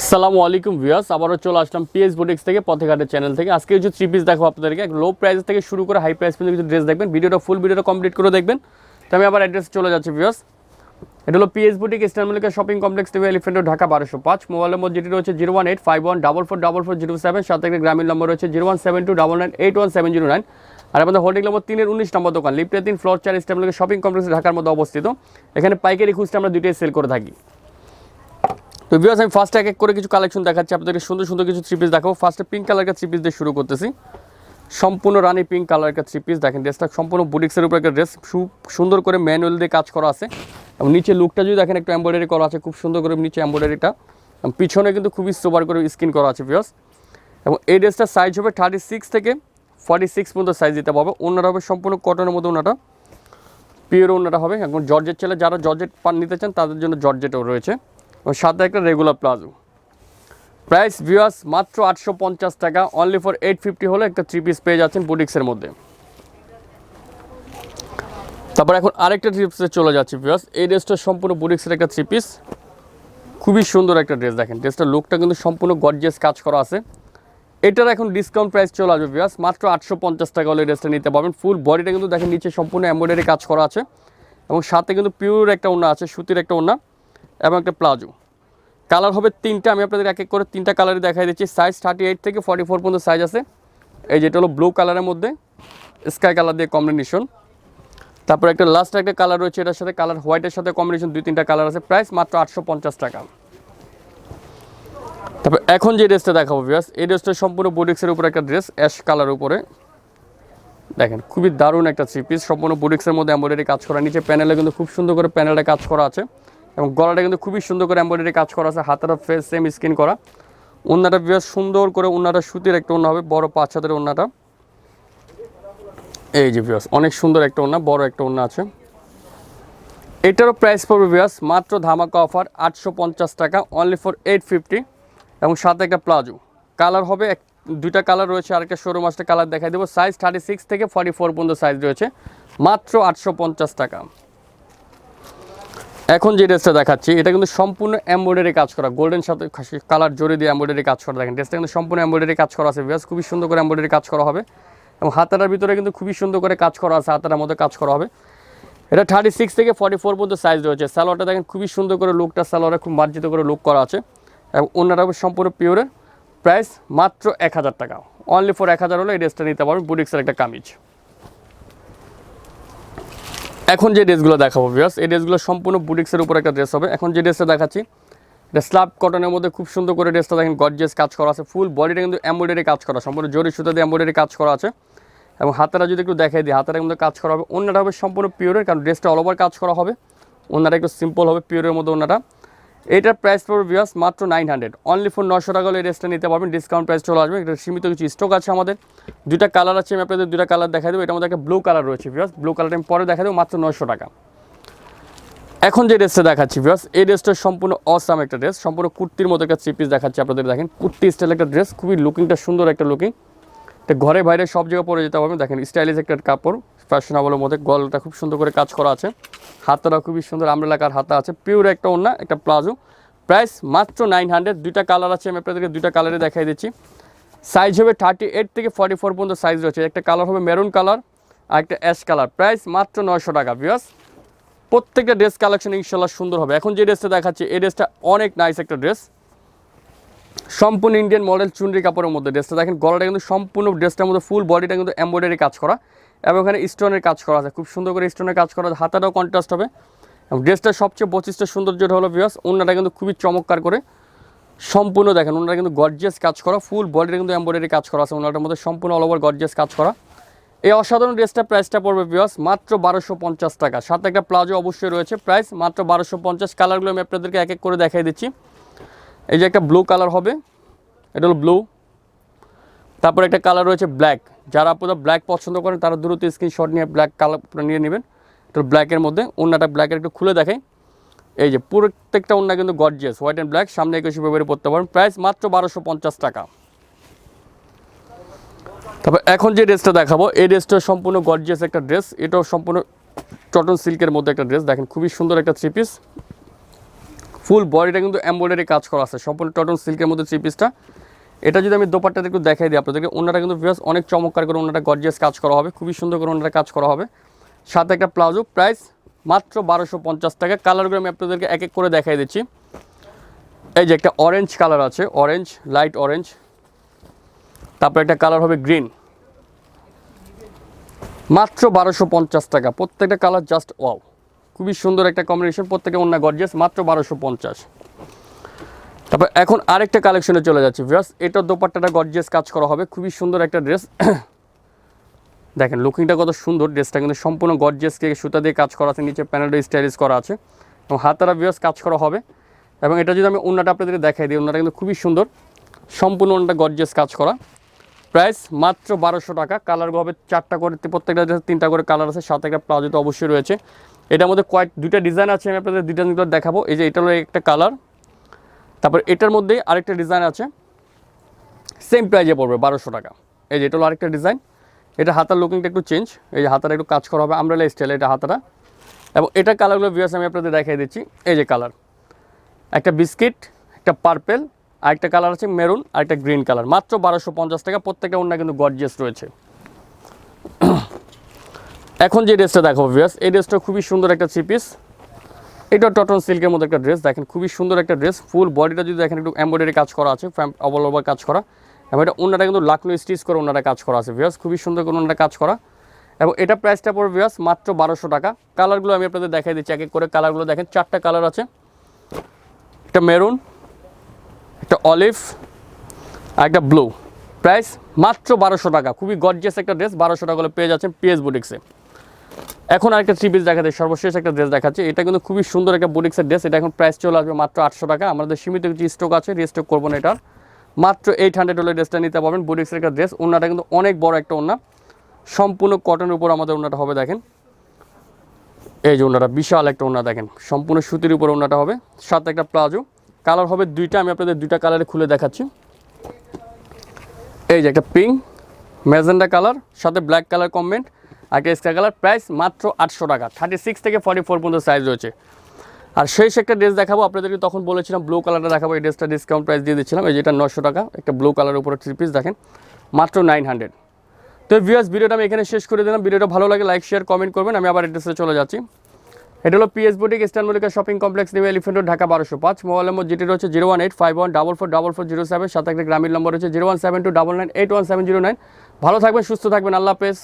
আসসালামু আলাইকুম ভিউয়ার্স, আবারও চলে আসলাম পিএস বুটিক্স থেকে পথেঘাটের চ্যানেল থেকে। আজকে কিছু থ্রি পিস দেখো আপনাদেরকে লো প্রাইস থেকে শুরু করে হাই প্রাইস পর্যন্ত কিছু ড্রেস দেখবেন। ভিডিওটা ফুল ভিডিওটা কমপ্লিট করে দেখবেন। তো আমি আবার অ্যাড্রেস চলে যাচ্ছি ভিউয়ার্স। এটা হলো PS boutique eastern Mallika shopping complex থেকে এলিফেন্ট ঢাকা বারোশো পাঁচ। মোবাইলের মধ্যে যেটি রয়েছে zero one eight five one double four double four zero seven সাথে একটা গ্রামীণ নম্বর রয়েছে zero one seven two double nine eight one seven zero nine আর আমাদের হোল্ডিং নম্বর তিনের উনিশ নম্বর দোকান লিফটে তিন, ফ্লোর চার ইস্টার্ন মলিকা শপিং কমপ্লেক্স ঢাকার মধ্যে অবস্থিত। এখানে পাইকারি খুচরা আমরা দুইটাই সেল করে থাকি। তো ভিউয়ার্স আমি ফার্স্ট এক এক করে কিছু কালেকশন দেখাচ্ছি, আপনাদেরকে সুন্দর সুন্দর কিছু থ্রি পিস দেখাবো। ফার্স্টে পিঙ্ক কালার থ্রি পিস দিয়ে শুরু করতেছি। সম্পূর্ণ রানি পিঙ্ক কালার একটা থ্রি পিস দেখেন ড্রেসটা সম্পূর্ণ বুটিক্সের উপর একটা ড্রেস সুন্দর করে ম্যানুয়াল দিয়ে কাজ করা আছে। এবং নিচে লুকটা যদি দেখেন, একটু এম্ব্রয়ডারি করা আছে, খুব সুন্দর করে নিচে এম্ব্রয়ডারিটা পিছনে কিন্তু খুবই সোবার করে স্কিন করা আছে ভিউয়ার্স এবং এই ড্রেসটার সাইজ হবে থার্টি সিক্স থেকে ফর্টি সিক্স পর্যন্ত সাইজ দিতে পারবে ওনারা হবে সম্পূর্ণ কটনের মধ্যে ওনাটা। পিওর ওনাটা হবে। এখন জর্জেট ছেলে, যারা জর্জেট পান নিতে চান, তাদের জন্য জর্জেটও রয়েছে। এবং সাথে একটা রেগুলার প্লাজো প্রাইস ভিউয়ার্স মাত্র আটশো পঞ্চাশ টাকা। অনলি ফর এইট ফিফটি হলে একটা থ্রি পিস পেয়ে যাচ্ছেন বুটিক্সের মধ্যে। তারপর এখন আরেকটা থ্রি পিসে চলে যাচ্ছে ভিউয়ার্স এই ড্রেসটা সম্পূর্ণ বুটিক্সের একটা থ্রি পিস খুবই সুন্দর একটা ড্রেস দেখেন। ড্রেসটার লুকটা কিন্তু সম্পূর্ণ গর্জিয়াস কাজ করা আছে। এটার এখন ডিসকাউন্ট প্রাইস চলে আসবে ভিউয়ার্স মাত্র আটশো পঞ্চাশ টাকা হলে ড্রেসটা নিতে পারবেন। ফুল বডিটা কিন্তু দেখেন নিচে সম্পূর্ণ এমব্রয়ডারি কাজ করা আছে। এবং সাথে কিন্তু পিওর একটা ওনা আছে, সুতির একটা ওনা এবং একটা প্লাজো। কালার হবে তিনটা, আমি আপনাদের এক এক করে তিনটা কালারই দেখাই দিচ্ছি। সাইজ থার্টি এইট থেকে ফর্টি ফোর পর্যন্ত সাইজ আছে। এই যেটা হলো ব্লু কালারের মধ্যে স্কাই কালার দিয়ে কম্বিনেশন তারপর একটা লাস্ট একটা কালার রয়েছে, এটার সাথে কালার হোয়াইটের সাথে কম্বিনেশন দুই তিনটা কালার আছে। প্রাইস মাত্র আটশো পঞ্চাশ টাকা। তারপর এখন যে ড্রেসটা দেখাবো ভিয়াস এই ড্রেসটা সম্পূর্ণ বোডিক্সের উপরে একটা ড্রেস অ্যাশ কালার উপরে। দেখেন, খুবই দারুণ একটা থ্রি পিস সম্পূর্ণ বুটিক্সের মধ্যে এম্বয়ডারি কাজ করা। নিচে প্যানেলে কিন্তু খুব সুন্দর করে প্যানেলটা কাজ করা আছে। এবং গলাটা কিন্তু খুবই সুন্দর করে এম্বয়ডারি কাজ করা আছে, হাতের ফেস সেম স্কিন করা। ওনাটা বেশ সুন্দর করে ওনাটা সুতির একটা ওনা হবে, বড় পাঁচ হাতের ওনাটা এই যে বিয়াস অনেক সুন্দর একটা ওনা বড় একটা ওনা আছে। এটারও প্রাইস পড়বে বিয়াস মাত্র ধামাকা অফার আটশো পঞ্চাশ টাকা অনলি ফর এইট ফিফটি এবং সাথে একটা প্লাজো। কালার হবে এক, দুইটা কালার রয়েছে, আরেকটা শোরুম আসতে কালার দেখাই দেবো। সাইজ থার্টি সিক্স থেকে ফর্টি ফোর পর্যন্ত সাইজ রয়েছে, মাত্র আটশো পঞ্চাশ টাকা। এখন যে ড্রেসটা দেখাচ্ছি, এটা কিন্তু সম্পূর্ণ এমব্রয়ডারি কাজ করা। গোল্ডেন সাথে কালার জড়ি দিয়ে এমব্রয়ডারি কাজ করা। দেখেন, ড্রেসটা কিন্তু সম্পূর্ণ এমব্রয়ডারি কাজ করা আছে বিয়াস খুবই সুন্দর করে এমব্রয়ডারি কাজ করা হবে। এবং হাতাটার ভিতরে কিন্তু খুবই সুন্দর করে কাজ করা আছে, হাতাটার মধ্যে কাজ করা হবে। এটা থার্টি সিক্স থেকে ফর্টি ফোর পর্যন্ত সাইজ রয়েছে। সালোয়ারটা দেখেন, খুবই সুন্দর করে লুকটা স্যালোয়ারে খুব মার্জিত করে লুক করা আছে। এবং অন্যটা সম্পূর্ণ পিওরের প্রাইস মাত্র এক হাজার টাকা। অনলি ফর এক হাজার হলে এই ড্রেসটা নিতে পারবেন, বুটিক্সের একটা কামিজ। এখন যে ড্রেসগুলো দেখাবো বিয়াস এই ড্রেসগুলো সম্পূর্ণ বুটিক্সের উপর একটা ড্রেস হবে। এখন যে ড্রেসটা দেখাচ্ছি, এটা স্লাব কটনের মধ্যে খুব সুন্দর করে ড্রেসটা দেখেন গর্জেস কাজ করা আছে ফুল বডিটা কিন্তু এমব্রয়ডারি কাজ করা, সম্পূর্ণ জরি সুতা দিয়ে এমব্রয়ডারি কাজ করা আছে। এবং হাতারা যদি একটু দেখাই দিই হাতারা কিন্তু কাজ করা হবে অন্যটা হবে সম্পূর্ণ পিওরের কারণ ড্রেসটা অল ওভার কাজ করা হবে। ওনারা একটু সিম্পল হবে পিওরের মধ্যে অন্যটা এটার প্রাইস পড়বে বিয়াস মাত্র নাইন হান্ড্রেড অনলি ফোর নশো টাকা হলে এই ড্রেসটা নিতে পারবেন। ডিসকাউন্ট প্রাইস চলে আসবে। এটা সীমিত কিছু স্টক আছে আমাদের। দুটা কালার আছে, আমি আপনাদের দুইটা কালার দেখাই দেবো। এটার মধ্যে একটা ব্লু কালার রয়েছে বিয়াস ব্লু কালারটা আমি পরে দেখা দেবো, মাত্র নশো টাকা। এখন যে ড্রেসটা দেখাচ্ছি বিয়াস এই ড্রেসটা সম্পূর্ণ অসাম একটা ড্রেস সম্পূর্ণ কুর্তির মতো একটা পিস দেখাচ্ছি আপনাদের, দেখেন। কুর্তি স্টাইল একটা ড্রেস খুবই লুকিংটা সুন্দর একটা লুকিং এটা ঘরে বাইরে সব জায়গায় পরে যেতে পারবেন। দেখেন স্টাইলিশ একটা কাপড়। ফ্যাশনেবলের মধ্যে গলটা খুব সুন্দর করে কাজ করা আছে। হাতটা খুবই সুন্দর আমরেলাকার হাতা আছে। পিওর একটা ওনা একটা প্লাজো। প্রাইস মাত্র নাইন হান্ড্রেড দুইটা কালার আছে, আমি আপনাদেরকে দুইটা কালারে দেখাই দিচ্ছি। সাইজ হবে থার্টি এইট থেকে ফর্টি ফোর পর্যন্ত সাইজ রয়েছে। একটা কালার হবে মেরুন কালার আর একটা অ্যাশ কালার প্রাইস মাত্র নয়শো টাকা বিয়াস প্রত্যেকটা ড্রেস কালেকশন ইনশাল্লাহ সুন্দর হবে। এখন যে ড্রেসটা দেখাচ্ছি, এই ড্রেসটা অনেক নাইস একটা ড্রেস সম্পূর্ণ ইন্ডিয়ান মডেল চুনরি কাপড়ের মধ্যে ড্রেসটা দেখেন, গলাটা কিন্তু সম্পূর্ণ ড্রেসটার মধ্যে ফুল বডিটা কিন্তু এমব্রয়ডারি কাজ করা। এবং এখানে স্টোনের কাজ করা আছে। খুব সুন্দর করে স্টোনের কাজ করা আছে। হাতাটাও কন্ট্রাস্ট হবে। এবং ড্রেসটার সবচেয়ে বৈশিষ্ট্য সৌন্দর্যটা হলো বিয়াস অন্যটা কিন্তু খুবই চমৎকার করে সম্পূর্ণ দেখেন। ওনারা কিন্তু গর্জিয়াস কাজ করা। ফুল বডিটা কিন্তু এমব্রয়ডারি কাজ করা আছে ওনাটার মধ্যে। সম্পূর্ণ অল ওভার গর্জিয়াস কাজ করা। এই অসাধারণ ড্রেসটার প্রাইসটা পড়বে বিয়াস মাত্র বারোশো পঞ্চাশ টাকা। সাথে একটা প্লাজো অবশ্যই রয়েছে। প্রাইস মাত্র বারোশো পঞ্চাশ। কালারগুলো আমি আপনাদেরকে এক এক করে দেখাই দিচ্ছি। এই যে একটা ব্লু কালার হবে। এটা হলো ব্লু তারপর একটা কালার রয়েছে ব্ল্যাক যারা আপনারা ব্ল্যাক পছন্দ করেন, তারা দ্রুত স্ক্রিনশট নিয়ে ব্ল্যাক কালার নিয়ে নেবেন। তো ব্ল্যাকের মধ্যে অন্যটা ব্ল্যাকের একটু খুলে দেখাই এই যে প্রত্যেকটা অন্য কিন্তু গর্জিয়াস হোয়াইট অ্যান্ড ব্ল্যাক সামনে একুশে ফেব্রুয়ারি পড়তে পারেন। প্রাইস মাত্র বারোশো পঞ্চাশ টাকা। তারপর এখন যে ড্রেসটা দেখাবো, এই ড্রেসটা সম্পূর্ণ গর্জিয়াস একটা ড্রেস এটাও সম্পূর্ণ কটন সিল্কের মধ্যে একটা ড্রেস দেখেন, খুবই সুন্দর একটা থ্রি পিস ফুল বডিটা কিন্তু এমব্রয়ডারি কাজ করা আছে। সম্পূর্ণ টটন সিল্কের মধ্যে থ্রি পিসটা এটা যদি আমি দোপাট্টাতে একটু দেখাই দিই আপনাদেরকে, ওনাটা কিন্তু ভিউয়ার্স অনেক চমৎকার করে ওনাটা গর্জিয়াস কাজ করা হবে, খুবই সুন্দর করে ওনাটা কাজ করা হবে। সাথে একটা প্লাজো প্রাইস মাত্র বারোশো পঞ্চাশ টাকা। কালারগুলো আমি আপনাদেরকে এক এক করে দেখাই দিচ্ছি। এই যে একটা অরেঞ্জ কালার আছে অরেঞ্জ লাইট অরেঞ্জ তারপর একটা কালার হবে গ্রিন মাত্র বারোশো পঞ্চাশ টাকা। প্রত্যেকটা কালার জাস্ট ওয়াও খুবই সুন্দর একটা কম্বিনেশন প্রত্যেকটা অন্য গর্জিয়াস মাত্র বারোশো পঞ্চাশ। তারপর এখন আরেকটা কালেকশনে চলে যাচ্ছে। ভিউয়ার্স এটার দোপাট্টাটা গর্জিয়াস কাজ করা হবে। খুবই সুন্দর একটা ড্রেস দেখেন লুকিংটা কত সুন্দর। ড্রেসটা কিন্তু সম্পূর্ণ গর্জিয়াস কে সুতা দিয়ে কাজ করা আছে। নিচে প্যানেলটা স্টাইলিশ করা আছে। এবং হাতারা ভিউয়ার্স কাজ করা হবে। এবং এটা যদি আমি অন্যটা আপনাদেরকে দেখাই দিই অন্যটা কিন্তু খুবই সুন্দর। সম্পূর্ণ অন্যটা গর্জিয়াস কাজ করা। প্রাইস মাত্র বারোশো টাকা। কালারগুলো হবে চারটা করে, প্রত্যেকটা তিনটা করে কালার আছে। সাথে একটা প্লাজো তো অবশ্যই রয়েছে। এটার মধ্যে কয়েক, দুইটা ডিজাইন আছে, আমি আপনাদের ডিজাইনগুলো দেখাবো। এই যে, এটা হলো একটা কালার তারপর এটার মধ্যেই আরেকটা ডিজাইন আছে। সেম প্রাইজে পড়বে, বারোশো টাকা। এই যে এটা হলো আরেকটা ডিজাইন এটা হাতার লুকিংটা একটু চেঞ্জ এই যে হাতাটা একটু কাজ করা হবে আমরেলা স্টাইল এটা হাতাটা। এবং এটা কালারগুলো ভিউয়ার্স আমি আপনাদের দেখাই দিচ্ছি। এই যে কালার একটা বিস্কিট একটা পার্পেল আর একটা কালার আছে মেরুন আর একটা গ্রিন কালার মাত্র বারোশো পঞ্চাশ টাকা, প্রত্যেকটা অন্য কিন্তু গর্জিয়াস রয়েছে। এখন যে ড্রেসটা দেখাবো ভিউয়ার্স এই ড্রেসটা খুবই সুন্দর একটা থ্রি পিস এটা টটন সিল্কের মধ্যে একটা ড্রেস দেখেন খুবই সুন্দর একটা ড্রেস ফুল বডিটা যদি দেখেন একটু এমব্রয়ডারি কাজ করা আছে অবল ওভার কাজ করা। এবং এটা ওনারা কিন্তু লাকনো স্টিচ করে ওনারা কাজ করা আছে ভিউয়ার্স খুবই সুন্দর করে ওনারা কাজ করা। এবং এটা প্রাইসটা পড়বে ভিউয়ার্স মাত্র বারোশো টাকা। কালারগুলো আমি আপনাদের দেখাই দিচ্ছি, এক এক করে কালারগুলো দেখেন, চারটা কালার আছে। একটা মেরুন একটা অলিভ আর একটা ব্লু প্রাইস মাত্র বারোশো টাকা, খুবই গর্জিয়াস একটা ড্রেস বারোশো টাকা করে পেয়ে যাচ্ছেন পিএস বুটিক্সে এখন আরেকটা থ্রি পিস দেখাতে, সর্বশেষ একটা ড্রেস দেখাচ্ছে। এটা কিন্তু খুবই সুন্দর একটা বুটিক্সের ড্রেস এটা এখন প্রাইস চলে আসবে মাত্র আটশো টাকা। আমাদের সীমিত কিছু স্টক আছে রিস্টক করব না এটার মাত্র এইট হান্ড্রেড হলে ড্রেসটা নিতে পারবেন বুটিক্সের একটা ড্রেস ওনাটা কিন্তু অনেক বড় একটা ওনা সম্পূর্ণ কটনের উপর আমাদের ওনাটা হবে, দেখেন। এই যে ওনাটা বিশাল একটা ওনা দেখেন। সম্পূর্ণ সুতির উপর ওনাটা হবে। সাথে একটা প্লাজো। কালার হবে দুইটা, আমি আপনাদের দুইটা কালারে খুলে দেখাচ্ছি। এই যে একটা পিঙ্ক ম্যাজেন্ডা কালার সাথে ব্ল্যাক কালার কমেন্ট একটা স্কাই কালার প্রাইস মাত্র আটশো টাকা। থার্টি সিক্স থেকে ফর্টি ফোর পর্যন্ত সাইজ রয়েছে। আর শেষ একটা ড্রেস দেখাবো, আপনাদেরকে তখন বলেছিলাম ব্লু কালারটা দেখাবো, এই ড্রেসটা ডিসকাউন্ট প্রাইস দিয়ে দিচ্ছিলাম এই যেটা নশো টাকা, একটা ব্লু কালারের উপরে থ্রি পিস দেখেন, মাত্র নাইন হান্ড্রেড তো ভিউয়ার্স ভিডিওটা আমি এখানে শেষ করে দিলাম। ভিডিওটা ভালো লাগে লাইক শেয়ার কমেন্ট করবেন, আমি আবার এড্রেসে চলে যাচ্ছি। এটা হলো PS boutique eastern Mallika shopping complex new elephant Dhaka বারোশো পাঁচ। মোবাইল নম্বর যেটি রয়েছে zero one eight five one double four double four zero seven সাত একটা গ্রামীণ নম্বর রয়েছে zero one seven two double nine eight one seven zero nine ভালো থাকবেন, সুস্থ থাকবেন, আল্লাহ হাফেজ।